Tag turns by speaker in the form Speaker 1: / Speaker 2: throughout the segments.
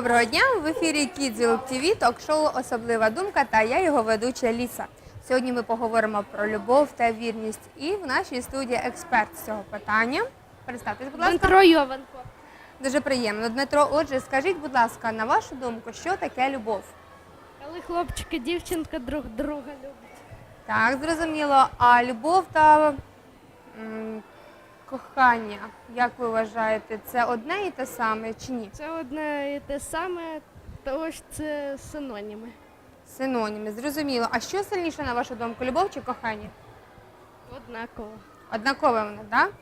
Speaker 1: Доброго дня! В ефірі Kidzil TV, ток-шоу Особлива думка та я його ведуча Ліса. Сьогодні ми поговоримо про любов та вірність. І в нашій студії експерт з цього питання. Представтесь, будь ласка.
Speaker 2: Дмитро Йованко.
Speaker 1: Дуже приємно. Дмитро, отже, скажіть, будь ласка, на вашу думку, що таке любов?
Speaker 2: Коли хлопчик і дівчинка друг друга люблять.
Speaker 1: Так, зрозуміло. А любов та м, кохання, як ви вважаєте, це одне і те саме чи ні?
Speaker 2: Це одне і те саме, тому що це синоніми.
Speaker 1: Синоніми, зрозуміло. А що сильніше, на вашу думку, любов чи кохання?
Speaker 2: Однаково.
Speaker 1: Однакове воно, так?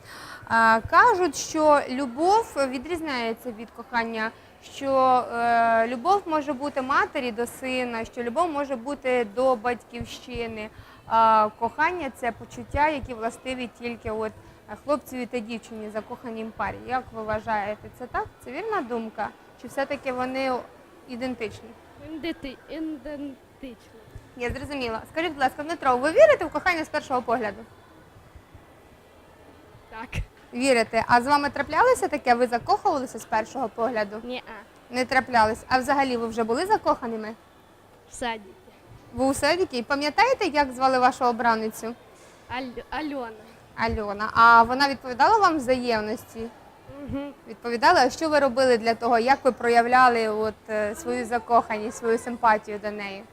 Speaker 1: А, кажуть, що любов відрізняється від кохання, що е, любов може бути матері до сина, що любов може бути до батьківщини. А кохання це почуття, які властиві тільки от хлопцеві та дівчині закоханій парі. Як ви вважаєте, це так? Це вірна думка? Чи все-таки вони ідентичні?
Speaker 2: Іденти- Ідентично.
Speaker 1: Я зрозуміла. Скажіть, будь ласка, Дмитро, ви вірите в кохання з першого погляду?
Speaker 2: Так.
Speaker 1: Вірите. А з вами траплялося таке? Ви закохувалися з першого погляду?
Speaker 2: Ні-а.
Speaker 1: Не траплялись. А взагалі ви вже були закоханими?
Speaker 2: В садіки.
Speaker 1: Ви у садіки? Пам'ятаєте, як звали вашу обраницю?
Speaker 2: Аль- Альона.
Speaker 1: Альона. А вона відповідала вам взаємності?
Speaker 2: Угу.
Speaker 1: Відповідала, а що ви робили для того, як ви проявляли от, е, свою закоханість, свою симпатію до неї?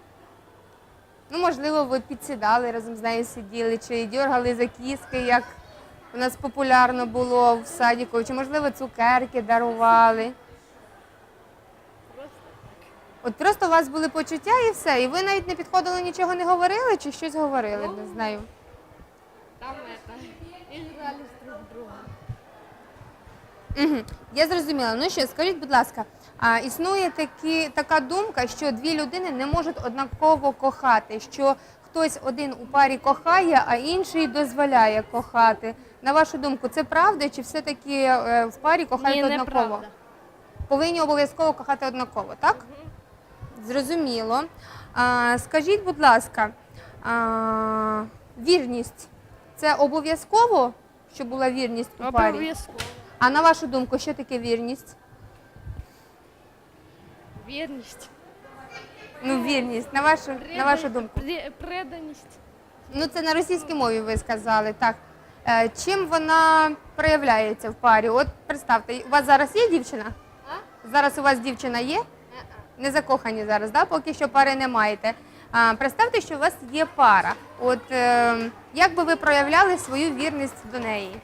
Speaker 1: Ну, можливо, ви підсідали разом з нею сиділи, чи дергали за кіски, як у нас популярно було в садіку, чи, можливо, цукерки дарували. От просто у вас були почуття і все, і ви навіть не підходили, нічого не говорили, чи щось говорили з нею?
Speaker 2: там это. І грались друг.
Speaker 1: Угу. Я зрозуміла. Ну що, скажіть, будь ласка, а існує такі, така думка, що дві людини не можуть однаково кохати, що хтось один у парі кохає, а інший дозволяє кохати. На вашу думку, це правда, чи все-таки е, в парі кохають
Speaker 2: Ні,
Speaker 1: однаково?
Speaker 2: неправда.
Speaker 1: Повинні обов'язково кохати однаково, так? Зрозуміло. А, скажіть, будь ласка, а, вірність це обов'язково, щоб була вірність у парі?
Speaker 2: Обов'язково.
Speaker 1: А на вашу думку, що таке вірність?
Speaker 2: Вірність.
Speaker 1: Ну, вірність, на вашу, на вашу думку.
Speaker 2: Пре- Преданість.
Speaker 1: Ну, це на російській мові ви сказали, так. Е, чим вона проявляється в парі? От представте, у вас зараз є дівчина?
Speaker 2: А?
Speaker 1: Зараз у вас дівчина є? Не закохані зараз, да? поки що пари не маєте. А, представте, що у вас є пара. От е, як би ви проявляли свою вірність до неї?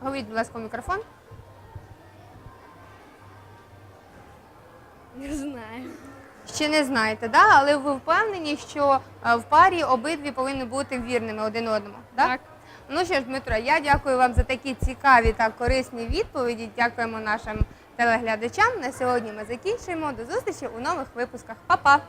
Speaker 1: Говоріть, будь ласка, в мікрофон.
Speaker 2: Не знаю.
Speaker 1: Ще не знаєте, да? але ви впевнені, що е, в парі обидві повинні бути вірними один одному. Да?
Speaker 2: Так.
Speaker 1: Ну що ж, Дмитро, я дякую вам за такі цікаві та корисні відповіді. Дякуємо нашим телеглядачам. На сьогодні ми закінчуємо. До зустрічі у нових випусках. Па-па!